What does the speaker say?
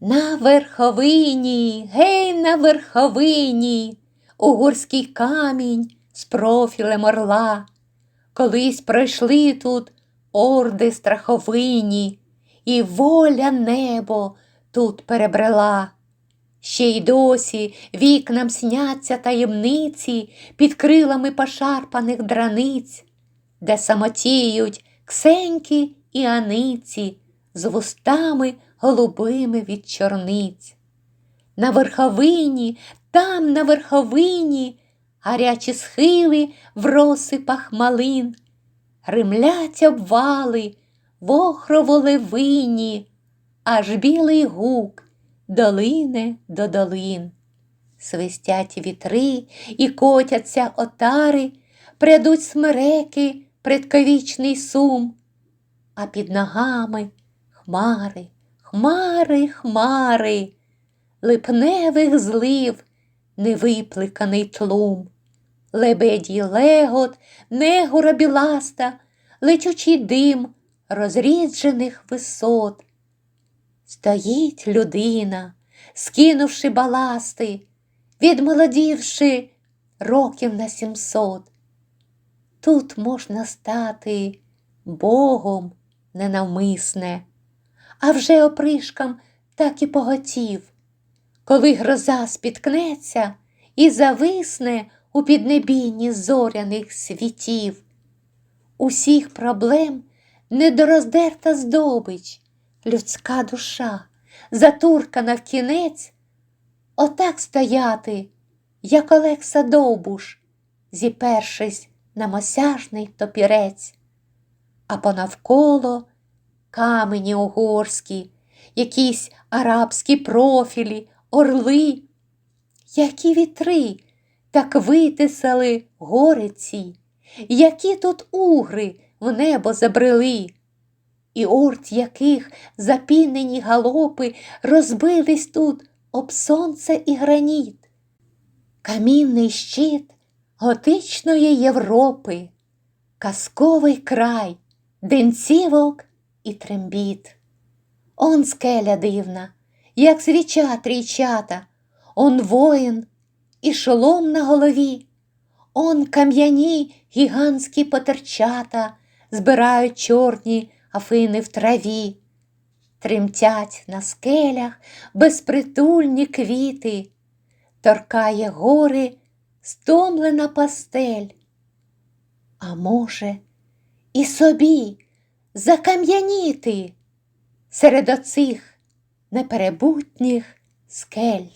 На верховині, гей, на верховині, угорський камінь з профілем орла. Колись пройшли тут орди страховині, і воля небо тут перебрела. Ще й досі вікнам сняться таємниці під крилами пошарпаних драниць, де самотіють ксеньки і аниці з вустами голубими від чорниць. На верховині, там на верховині, гарячі схили в розсипах малин, гримлять обвали в охроволевині, аж білий гук долине до долин. Свистять вітри і котяться отари, прядуть смереки, предковічний сум, а під ногами хмари, хмари, хмари, липневих злив невипликаний тлум, лебедій легот, негура біласта, лечучий дим розріджених висот. Стоїть людина, скинувши баласти, відмолодівши років на сімсот. Тут можна стати Богом ненавмисне, а вже опришкам так і поготів, коли гроза спіткнеться і зависне у піднебінні зоряних світів. Усіх проблем недороздерта здобич, людська душа, затуркана в кінець, отак стояти, як Олекса Довбуш, зіпершись на мосяжний топірець, а понавколо камені угорські, якісь арабські профілі, орли, які вітри так витисали гори ці, які тут угри в небо забрели, і орд яких запінені галопи розбились тут об сонце і граніт, камінний щит готичної Європи, казковий край, денцівок і трембіт. Он скеля дивна, як свіча трійчата, он воїн і шолом на голові, он кам'яні гігантські потерчата збирають чорні афини в траві, тремтять на скелях безпритульні квіти, торкає гори стомлена пастель. А може, і собі закам'яніти серед оцих неперебутніх скель.